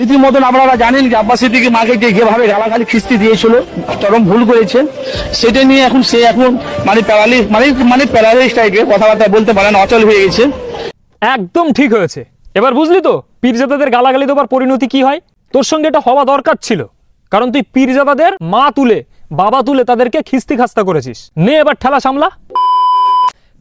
রীতিমতন আপনারা জানেন যে আব্বাস সিদ্দিকি মাকে যে যেভাবে গালাগালি খিস্তি দিয়েছিল, চরম ভুল করেছে। সেটা নিয়ে এখন সে এখন মানে প্যারালি মানে মানে প্যারালিস টাইপের কথাবার্তা বলতে পারেন অচল হয়ে গেছে। একদম ঠিক হয়েছে। এবার বুঝলি তো, পীরজাদাদের গালাগালি দেবার পরিণতি কি হয়? তোর সঙ্গে এটা হওয়া দরকার ছিল, কারণ তুই পীরজাদাদের মা তুলে, বাবা তুলে তাদেরকে খিস্তি খাস্তা করেছিস। নে এবার ঠেলা সামলা।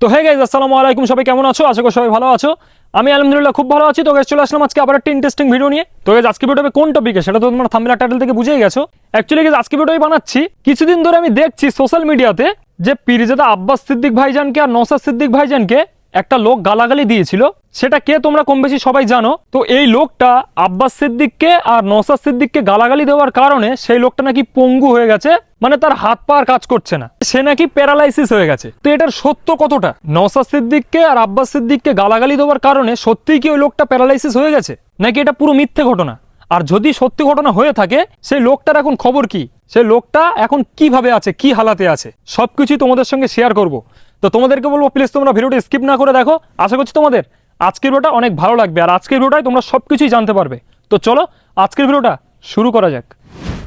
তো হে গাইজ আসসালামু আলাইকুম, সবাই কেমন আছো? আশা করি সবাই ভালো আছো। আমি আলহামদুলিল্লাহ খুব ভালো আছি। তো গেছ চলে আসলাম আজকে আবার একটা ইন্টারেস্টিং ভিডিও নিয়ে। তো গেছ আজকে ভিডিওতে কোন টপিকে সেটা তো তোমার থামলা টাইটেল থেকে বুঝেই গেছো। অ্যাকচুয়ালি গেছ আজকে ভিডিওই বানাচ্ছি। কিছুদিন ধরে আমি দেখছি সোশ্যাল মিডিয়াতে যে পিরিজাদা আব্বাস সিদ্দিক ভাইজানকে আর নসাদ সিদ্দিক ভাইজানকে একটা লোক গালাগালি দিয়েছিল, সেটা কে তোমরা কম বেশি সবাই জানো? তো এই লোকটা আব্বাস সিদ্দিককে আর নসাদ সিদ্দিককে গালাগালি দেওয়ার কারণে সেই লোকটা নাকি পঙ্গু হয়ে গেছে মানে তার হাত পা আর কাজ করছে না। সে নাকি প্যারালাইসিস হয়ে গেছে। তো এটার সত্য কতটা? নসাদ সিদ্দিককে আর আব্বাস সিদ্দিককে গালাগালি দেওয়ার কারণে সত্যিই কি ওই লোকটা প্যারালাইসিস হয়ে গেছে? নাকি এটা পুরো মিথ্যে ঘটনা? আর যদি সত্যি ঘটনা হয়ে থাকে, সেই লোকটার এখন খবর কি? সেই লোকটা এখন কীভাবে আছে, কি হালাতে আছে? সবকিছুই তোমাদের সঙ্গে শেয়ার করব। তো তোমাদেরকে বলব প্লিজ তোমরা ভিডিওটি স্কিপ না করে দেখো। আশা করছি তোমাদের আজকের ভিডিওটা অনেক ভালো লাগবে। আর আজকের ভিডিওটায় তোমরা সবকিছুই জানতে পারবে। তো চলো, আজকের ভিডিওটা শুরু করা যাক।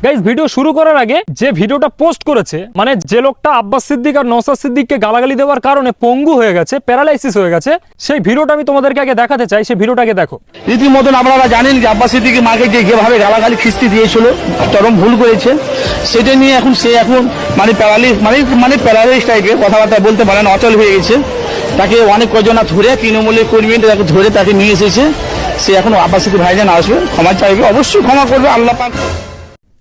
গাইজ ভিডিও শুরু করার আগে যে ভিডিওটা পোস্ট করেছে মানে যে লোকটা আব্বাস সিদ্দিক আর নসাদ সিদ্দিককে গালাগালি দেওয়ার কারণে পঙ্গু হয়ে গেছে প্যারালাইসিস হয়ে গেছে, সেই ভিডিওটা আমি তোমাদেরকে আগে দেখাতে চাই, সেই ভিডিওটাকে দেখো। রীতিমতন আপনারা জানেন যে আব্বাস সিদ্দিকি মাকে যে যেভাবে গালাগালি খিস্তি দিয়েছিল, চরম ভুল করেছে। সেটা নিয়ে এখন সে এখন মানে প্যারালিস মানে মানে প্যারালিস টাইপের কথাবার্তা বলতে পারেন অচল হয়ে গেছে। তাকে অনেক কজনা ধরে তৃণমূলের কর্মী তাকে ধরে তাকে নিয়ে এসেছে। সে এখন আব্বাস সিদ্দিক ভাইজান আসবে, ক্ষমা চাইবে, অবশ্যই ক্ষমা করবে, আল্লাহ পাক।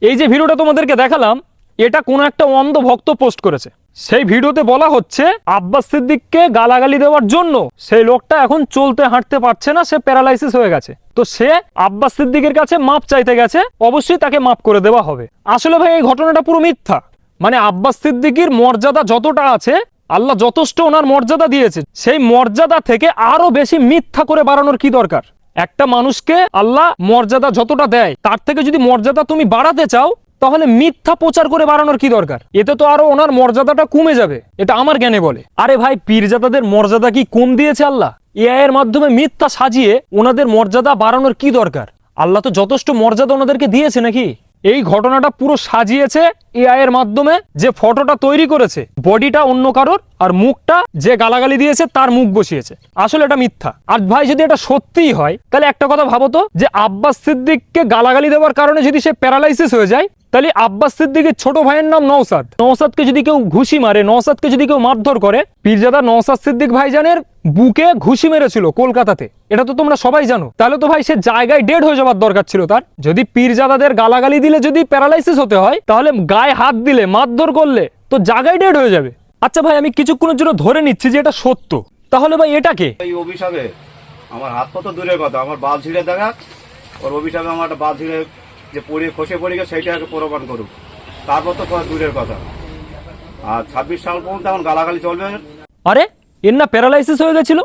এই যে ভিডিওটা তোমাদেরকে দেখালাম, এটা কোনো একটা অন্ধ ভক্ত পোস্ট করেছে। সেই ভিডিওতে বলা হচ্ছে, আব্বাস সিদ্দিককে গালাগালি দেওয়ার জন্য সেই লোকটা এখন চলতে হাঁটতে পারছে না, সে প্যারালাইসিস হয়ে গেছে। তো সে আব্বাস সিদ্দিকের কাছে মাপ চাইতে গেছে, অবশ্যই তাকে মাপ করে দেওয়া হবে। আসলে ভাই, এই ঘটনাটা পুরো মিথ্যা। মানে আব্বাস সিদ্দিকির মর্যাদা যতটা আছে, আল্লাহ যথেষ্ট ওনার মর্যাদা দিয়েছে। সেই মর্যাদা থেকে আরও বেশি মিথ্যা করে বাড়ানোর কি দরকার? একটা মানুষকে আল্লাহ মর্যাদা যতটা দেয়, তার থেকে যদি মর্যাদা তুমি বাড়াতে চাও, তাহলে মিথ্যা প্রচার করে বাড়ানোর কি দরকার? এতে তো আরও ওনার মর্যাদাটা কমে যাবে, এটা আমার জ্ঞানে বলে। আরে ভাই, পীরজাদাদের মর্যাদা কি কম দিয়েছে আল্লাহ? এআই এর মাধ্যমে মিথ্যা সাজিয়ে ওনাদের মর্যাদা বাড়ানোর কি দরকার? আল্লাহ তো যথেষ্ট মর্যাদা ওনাদেরকে দিয়েছে নাকি? এই ঘটনাটা পুরো সাজিয়েছে এআই এর মাধ্যমে যে ফটোটা তৈরি করেছে, বডিটা অন্য কারোর আর মুখটা যে গালাগালি দিয়েছে তার মুখ বসিয়েছে। আসলে এটা মিথ্যা। আর ভাই, যদি এটা সত্যিই হয়, তাহলে একটা কথা ভাবতো যে আব্বাস সিদ্দিককে গালাগালি দেওয়ার কারণে যদি সে প্যারালাইসিস হয়ে যায় তাহলে আব্বাস সিদ্দিকের ছোট ভাইয়ের নাম নৌসাদ নৌসাদকে যদি কেউ ঘুষি মারে নৌসাদকে যদি কেউ মারধর করে, পীরজাদা নৌসাদ সিদ্দিক ভাইজানের বুকে ঘুষি মেরেছিল কলকাতাতে। এটা তো তোমরা সবাই জানো। তাহলে তো ভাই সে জায়গায় ডেড হয়ে যাওয়ার দরকার ছিল তার। যদি পীরজাদাদের গালাগালি দিলে, যদি প্যারালাইসিস হতে হয়, তাহলে গায়ে হাত দিলে, মারধর করলে, তো জায়গায় ডেড হয়ে যাবে। আচ্ছা ভাই, আমি কিছুক্ষণের জন্য ধরে নিচ্ছি যে এটা সত্য। তাহলে ভাই এটাকে এই অভিশাপে আমার হাত পা তো দূরের কথা? আমার বাল ছিঁড়ে দেখা। ওর অভিশাপে আমার বাল ছিঁড়ে যে পড়ে খসে পড়ে গেছে সেইটাকে প্রমাণ করুক। তারপর তো দূরের কথা। আর ছাব্বিশ সাল পর্যন্ত এখন গালাগালি চলবে। আরে, এর না প্যারালাইসিস হয়ে গেছিল?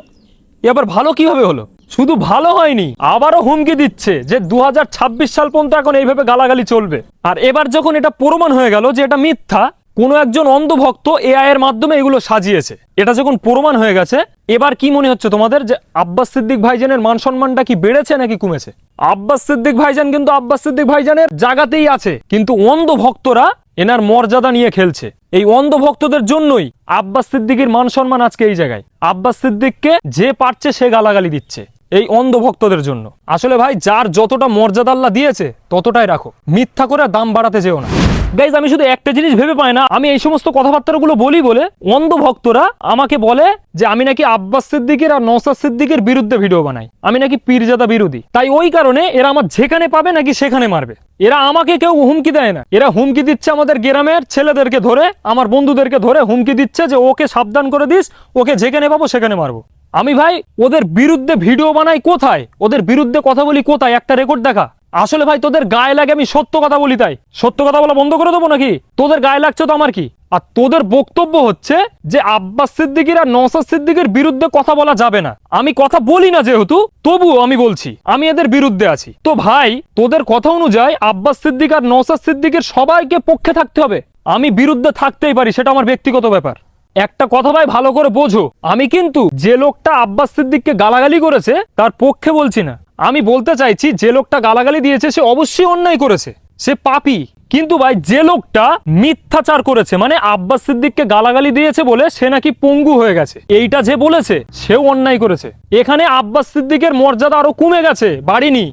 এবার ভালো কীভাবে হলো? শুধু ভালো হয়নি, আবারও হুমকি দিচ্ছে যে দু হাজার ছাব্বিশ সাল পর্যন্ত এখন এইভাবে গালাগালি চলবে। আর এবার যখন এটা প্রমাণ হয়ে গেল যে এটা মিথ্যা কোনো একজন অন্ধভক্ত এআই এর মাধ্যমে এগুলো সাজিয়েছে। এটা যখন প্রমাণ হয়ে গেছে, এবার কি মনে হচ্ছে তোমাদের যে আব্বাস সিদ্দিক ভাইজানের মান সম্মানটা কি বেড়েছে নাকি কমেছে? আব্বাস সিদ্দিক ভাইজান কিন্তু আব্বাস সিদ্দিক ভাইজানের জায়গাতেই আছে, কিন্তু অন্ধ ভক্তরা এনার মর্যাদা নিয়ে খেলছে। এই অন্ধ ভক্তদের জন্যই আব্বাস সিদ্দিকের মান সম্মান আজকে এই জায়গায়। আব্বাস সিদ্দিককে যে পারছে সে গালাগালি দিচ্ছে, এই অন্ধ ভক্তদের জন্য। আসলে ভাই, যার যতটা মর্যাদা আল্লাহ দিয়েছে, ততটাই রাখো। মিথ্যা করে দাম বাড়াতে যেও না। গাইজ আমি শুধু একটা জিনিস ভেবে পাই না। আমি এই সমস্ত কথাবার্তাগুলো বলি বলে অন্ধ ভক্তরা আমাকে বলে যে আমি নাকি আব্বাস সিদ্দিকের আর নসাদ সিদ্দিকের বিরুদ্ধে ভিডিও বানাই। আমি নাকি পীরজাদা বিরোধী। তাই ওই কারণে এরা আমার যেখানে পাবে নাকি সেখানে মারবে। এরা আমাকে কেউ হুমকি দেয় না। এরা হুমকি দিচ্ছে আমাদের গ্রামের ছেলেদেরকে ধরে, আমার বন্ধুদেরকে ধরে হুমকি দিচ্ছে যে ওকে সাবধান করে দিস, ওকে যেখানে পাবো সেখানে মারবো। আমি ভাই, ওদের বিরুদ্ধে ভিডিও বানাই কোথায়? ওদের বিরুদ্ধে কথা বলি কোথায়? একটা রেকর্ড দেখা। আসলে ভাই, তোদের গায়ে লাগে আমি সত্য কথা বলি তাই। সত্য কথা বলা বন্ধ করে দেবো নাকি? তোদের গায়ে লাগছে তো আমার কি? আর তোদের বক্তব্য হচ্ছে যে আব্বাস সিদ্দিকির আর নসাদ সিদ্দিকের বিরুদ্ধে কথা বলা যাবে না। আমি কথা বলি না যেহেতু, তবুও আমি বলছি, আমি এদের বিরুদ্ধে আছি। তো ভাই, তোদের কথা অনুযায়ী আব্বাস সিদ্দিক আর নসাদ সিদ্দিকের সবাইকে পক্ষে থাকতে হবে। আমি বিরুদ্ধে থাকতেই পারি, সেটা আমার ব্যক্তিগত ব্যাপার। একটা কথা ভাই, ভালো করে বোঝো। আমি কিন্তু যে লোকটা আব্বাস সিদ্দিককে গালাগালি করেছে, তার পক্ষে বলছি না। আমি বলতে চাইছি, যে লোকটা গালাগালি দিয়েছে, সে অবশ্যই অন্যায় করেছে। সে পাপি। কিন্তু ভাই, যে লোকটা মিথ্যাচার করেছে মানে আব্বাস সিদ্দিককে গালাগালি দিয়েছে বলে সে নাকি পঙ্গু হয়ে গেছে। এইটা যে বলেছে, সেও অন্যায় করেছে। এখানে আব্বাস সিদ্দিকের মর্যাদা আরও কমে গেছে বাড়িনি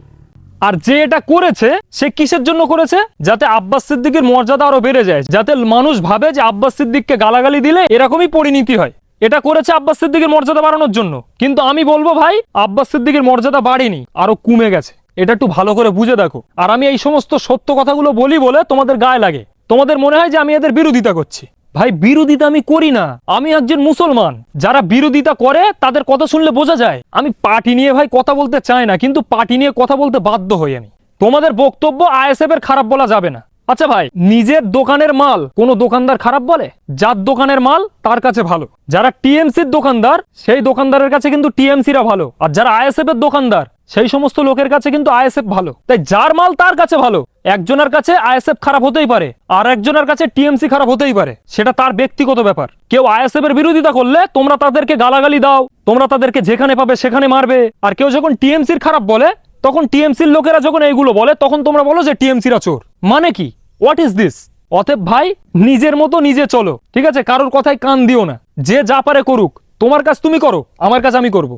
আর যে এটা করেছে, সে কিসের জন্য করেছে? যাতে আব্বাস সিদ্দিকের মর্যাদা আরও বেড়ে যায়। যাতে মানুষ ভাবে যে আব্বাস সিদ্দিককে গালাগালি দিলে এরকমই পরিণতি হয়। এটা করেছে আব্বাস সিদ্দিকের মর্যাদা বাড়ানোর জন্য। কিন্তু আমি বলব ভাই, আব্বাস সিদ্দিকের মর্যাদা বাড়েনি, আরও কমে গেছে। এটা একটু ভালো করে বুঝে দেখো। আর আমি এই সমস্ত সত্য কথাগুলো বলি বলে তোমাদের গায়ে লাগে। তোমাদের মনে হয় যে আমি এদের বিরোধিতা করছি। ভাই, বিরোধিতা আমি করি না। আমি একজন মুসলমান। যারা বিরোধিতা করে, তাদের কথা শুনলে বোঝা যায়। আমি পার্টি নিয়ে ভাই কথা বলতে চাই না, কিন্তু পার্টি নিয়ে কথা বলতে বাধ্য হই আমি। তোমাদের বক্তব্য আইএসএফ এর খারাপ বলা যাবে না। আচ্ছা ভাই, নিজের দোকানের মাল কোন দোকানদার খারাপ বলে? যার দোকানের মাল তার কাছে ভালো। যারা টিএমসির দোকানদার, সেই দোকানদারের কাছে কিন্তু টিএমসিরা ভালো। আর যারা আইএসএফ এর দোকানদার, সেই সমস্ত লোকের কাছে কিন্তু আইএসএফ ভালো। তাই যার মাল তার কাছে ভালো, একজনের কাছে আইএসএফ খারাপ হতেই পারে, আর একজনের কাছে টিএমসি খারাপ হতেই পারে। সেটা তার ব্যক্তিগত ব্যাপার। কেউ আইএসএফ এর বিরোধিতা করলে তোমরা তাদেরকে গালাগালি দাও, তোমরা তাদেরকে যেখানে পাবে সেখানে মারবে। আর কেউ যখন টিএমসির খারাপ বলে তখন টিএমসির লোকেরা যখন এইগুলো বলে, তখন তোমরা বলো যে টিএমসিরা চোর। মানে কি? হোয়াট ইজ দিস অতএব ভাই, নিজের মতো নিজে চলো, ঠিক আছে? কারোর কথায় কান দিও না। যে যা পারে করুক, তোমার কাজ তুমি করো, আমার কাজ আমি করব।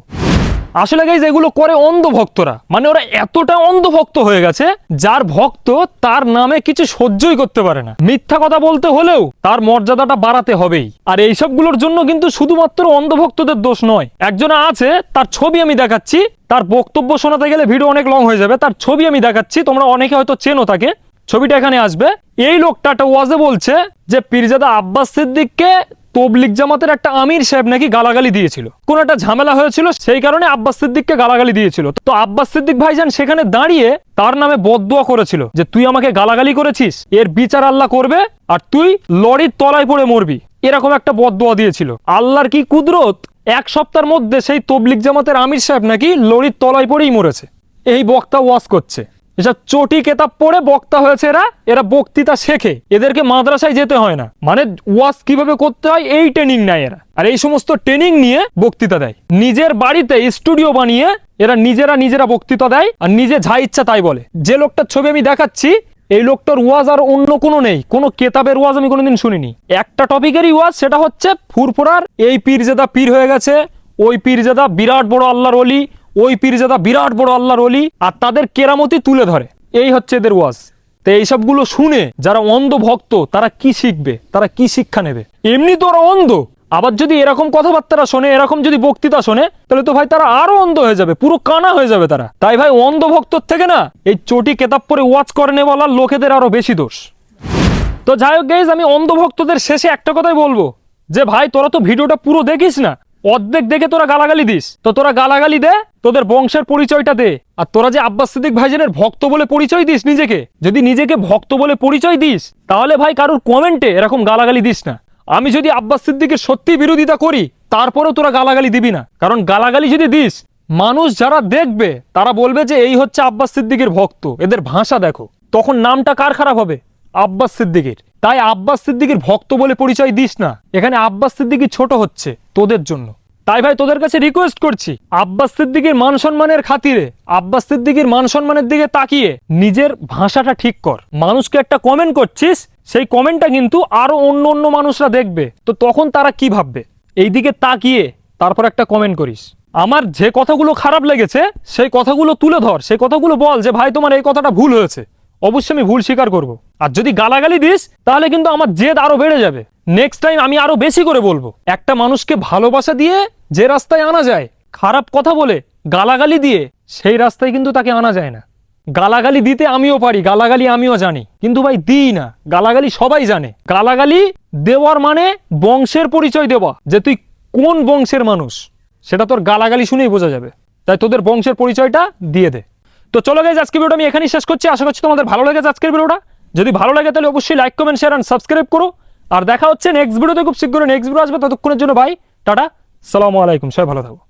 আসলে গাইজ এগুলো করে অন্ধ ভক্তরা মানে ওরা এতটা অন্ধ ভক্ত হয়ে গেছে, যার ভক্ত তার নামে কিছু সহ্যই করতে পারে না। মিথ্যা কথা বলতে হলেও তার মর্যাদাটা বাড়াতে হবেই। আর এইসবগুলোর জন্য কিন্তু শুধুমাত্র অন্ধ ভক্তদের দোষ নয়। একজন আছে, তার ছবি আমি দেখাচ্ছি। তার বক্তব্য শোনাতে গেলে ভিডিও অনেক লং হয়ে যাবে। তার ছবি আমি দেখাচ্ছি, তোমরা অনেকে হয়তো চেনো তাকে। ছবিটা এখানে আসবে। এই লোকটা একটা ওয়াজে বলছে যে, পীরজাদা আব্বাস সিদ্দিককে তবলিক জামাতের একটা আমির সাহেব নাকি গালাগালি দিয়েছিল। কোন একটা ঝামেলা হয়েছিল, সেই কারণে আব্বাস সিদ্দিককে গালাগালি দিয়েছিল। তো আব্বাস সিদ্দিক ভাইজান সেখানে দাঁড়িয়ে তার নামে বদদোয়া করেছিল যে, তুই আমাকে গালাগালি করেছিস? এর বিচার আল্লাহ করবে আর তুই লরির তলায় পড়ে মরবি। এরকম একটা বদদোয়া দিয়েছিল। আল্লাহর কি কুদরত? এক সপ্তাহের মধ্যে সেই তবলিক জামাতের আমির সাহেব নাকি লরির তলায় পড়েই মরেছে। এই বক্তা ওয়াজ করছে। এসব চটি কেতাব পড়ে বক্তা হয়েছে এরা এরা বক্তৃতা শেখে। এদেরকে মাদ্রাসায় যেতে হয় না। মানে ওয়াজ কীভাবে করতে হয়, এই ট্রেনিং নেয় এরা। আর এই সমস্ত ট্রেনিং নিয়ে বক্তৃতা দেয়। নিজের বাড়িতে স্টুডিও বানিয়ে এরা নিজেরা নিজেরা বক্তৃতা দেয় আর নিজে যা ইচ্ছা তাই বলে। যে লোকটার ছবি আমি দেখাচ্ছি, এই লোকটার ওয়াজ আর অন্য কোনো নেই। কোনো কেতাবের ওয়াজ আমি কোনোদিন শুনিনি। একটা টপিকেরই ওয়াজ, সেটা হচ্ছে ফুরফুরার, এই পীরজাদা পীর হয়ে গেছে। ওই পীরজাদা বিরাট বড় আল্লাহর অলি ওই পীরজাদা বিরাট বড় আল্লাহর অলি আর তাদের কেরামতি তুলে ধরে। এই হচ্ছে এদের ওয়াজ। তো এইসবগুলো শুনে যারা অন্ধ ভক্ত, তারা কি শিখবে? তারা কি শিক্ষা নেবে? এমনি তো ওরা অন্ধ। আবার যদি এরকম কথাবার্তা শোনে, এরকম যদি বক্তৃতা শোনে, তাহলে তো ভাই তারা আরও অন্ধ হয়ে যাবে, পুরো কানা হয়ে যাবে তারা। তাই ভাই অন্ধ ভক্তর থেকে না, এই চটি কেতাব পরে ওয়াচ করে নেওয়ালা লোকেদের আরও বেশি দোষ। তো যাই হোক গাইজ আমি অন্ধ ভক্তদের শেষে একটা কথাই বলব। যে ভাই, তোরা তো ভিডিওটা পুরো দেখিস না। অর্ধেক দেখে তোরা গালাগালি দিস। তো তোরা গালাগালি দে, তোদের বংশের পরিচয়টা দে। আর তোরা যে আব্বাস সিদ্দিক ভাইজানের ভক্ত বলে পরিচয় দিস নিজেকে, যদি নিজেকে ভক্ত বলে পরিচয় দিস, তাহলে ভাই কারোর কমেন্টে এরকম গালাগালি দিস না। আমি যদি আব্বাস সিদ্দিকের সত্যি বিরোধিতা করি, তারপরেও তোরা গালাগালি দিবি না। কারণ গালাগালি যদি দিস, মানুষ যারা দেখবে, তারা বলবে যে এই হচ্ছে আব্বাস সিদ্দিকের ভক্ত। এদের ভাষা দেখো। তখন নামটা কার খারাপ হবে? আব্বাস সিদ্দিকের। তাই আব্বাস সিদ্দিকের ভক্ত বলে পরিচয় দিস না। এখানে আব্বাস সিদ্দিকি ছোট হচ্ছে তোদের জন্য। তাই ভাই, তোদের কাছে রিকোয়েস্ট করছি। আব্বাস সিদ্দিকির মান সম্মানের খাতিরে, আব্বাস সিদ্দিকির মান সম্মানের দিকে তাকিয়ে নিজের ভাষাটা ঠিক কর। মানুষকে একটা কমেন্ট করছিস, সেই কমেন্টটা কিন্তু আরও অন্য অন্য মানুষরা দেখবে। তো তখন তারা কি ভাববে? এই দিকে তাকিয়ে তারপর একটা কমেন্ট করিস। আমার যে কথাগুলো খারাপ লেগেছে, সেই কথাগুলো তুলে ধর। সেই কথাগুলো বল যে, ভাই, তোমার এই কথাটা ভুল হয়েছে। অবশ্যই আমি ভুল স্বীকার করব। আর যদি গালাগালি দিস, তাহলে কিন্তু আমার জেদ আরও বেড়ে যাবে। নেক্সট টাইম আমি আরও বেশি করে বলব। একটা মানুষকে ভালোবাসা দিয়ে যে রাস্তায় আনা যায়, খারাপ কথা বলে গালাগালি দিয়ে, সেই রাস্তায় কিন্তু তাকে আনা যায় না। গালাগালি দিতে আমিও পারি, গালাগালি আমিও জানি। কিন্তু ভাই, দিই না। গালাগালি সবাই জানে। গালাগালি দেওয়ার মানে বংশের পরিচয় দেওয়া, যে তুই কোন বংশের মানুষ? সেটা তোর গালাগালি শুনেই বোঝা যাবে। তাই তোদের বংশের পরিচয়টা দিয়ে দে। তো চলো গাইজ আজকে ভিডিওটা আমি এখানেই শেষ করছি। আশা করছি তোমাদের ভালো লেগেছে আজকের ভিডিওটা যদি ভালো লাগে তাহলে অবশ্যই like comment share and subscribe করো। আর দেখা হচ্ছে নেক্সট ভিডিওতে খুব শীঘ্রই নেক্সট ভিডিও আসবে। ততক্ষণের জন্য ভাই টাটা, সালামু আলাইকুম, সবাই ভালো থাকো।